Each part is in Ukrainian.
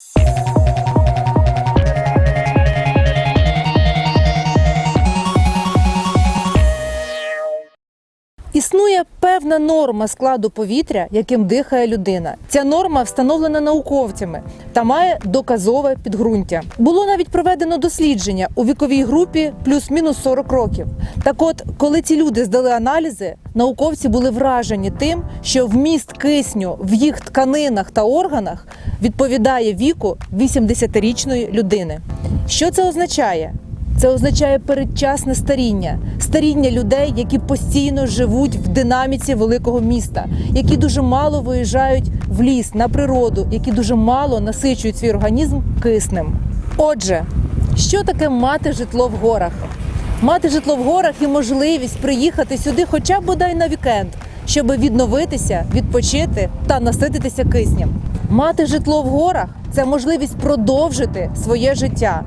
Thank you. Існує певна норма складу повітря, яким дихає людина. Ця норма встановлена науковцями та має доказове підґрунтя. Було навіть проведено дослідження у віковій групі плюс-мінус 40 років. Так от, коли ці люди здали аналізи, науковці були вражені тим, що вміст кисню в їх тканинах та органах відповідає віку 80-річної людини. Що це означає? Це означає передчасне старіння, старіння людей, які постійно живуть в динаміці великого міста, які дуже мало виїжджають в ліс на природу, які дуже мало насичують свій організм киснем. Отже, що таке мати житло в горах? Мати житло в горах і можливість приїхати сюди, хоча б бодай на вікенд, щоб відновитися, відпочити та насититися киснем. Мати житло в горах це можливість продовжити своє життя,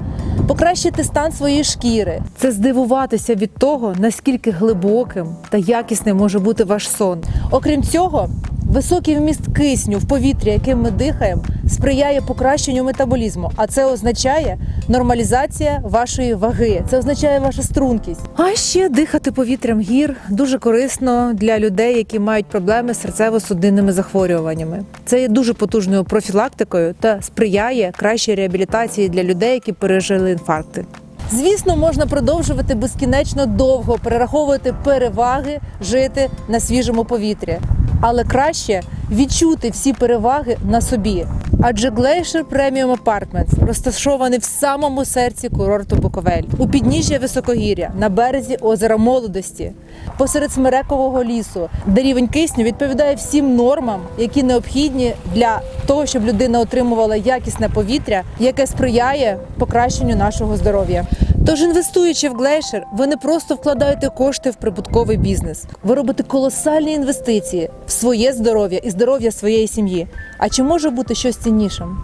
покращити стан своєї шкіри. Це здивуватися від того, наскільки глибоким та якісним може бути ваш сон. Окрім цього, високий вміст кисню в повітрі, яким ми дихаємо, сприяє покращенню метаболізму, а це означає нормалізація вашої ваги. Це означає ваша стрункість. А ще дихати повітрям гір дуже корисно для людей, які мають проблеми з серцево-судинними захворюваннями. Це є дуже потужною профілактикою та сприяє кращій реабілітації для людей, які пережили інфаркти. Звісно, можна продовжувати безкінечно довго перераховувати переваги жити на свіжому повітрі, але краще відчути всі переваги на собі. Адже Glacier Premium Apartments розташований в самому серці курорту Буковель, у підніжжя високогір'я на березі озера Молодості, посеред смерекового лісу, де рівень кисню відповідає всім нормам, які необхідні для того, щоб людина отримувала якісне повітря, яке сприяє покращенню нашого здоров'я. Тож, інвестуючи в глейшер, ви не просто вкладаєте кошти в прибутковий бізнес, ви робите колосальні інвестиції в своє здоров'я і здоров'я своєї сім'ї. А чи може бути щось ціннішим?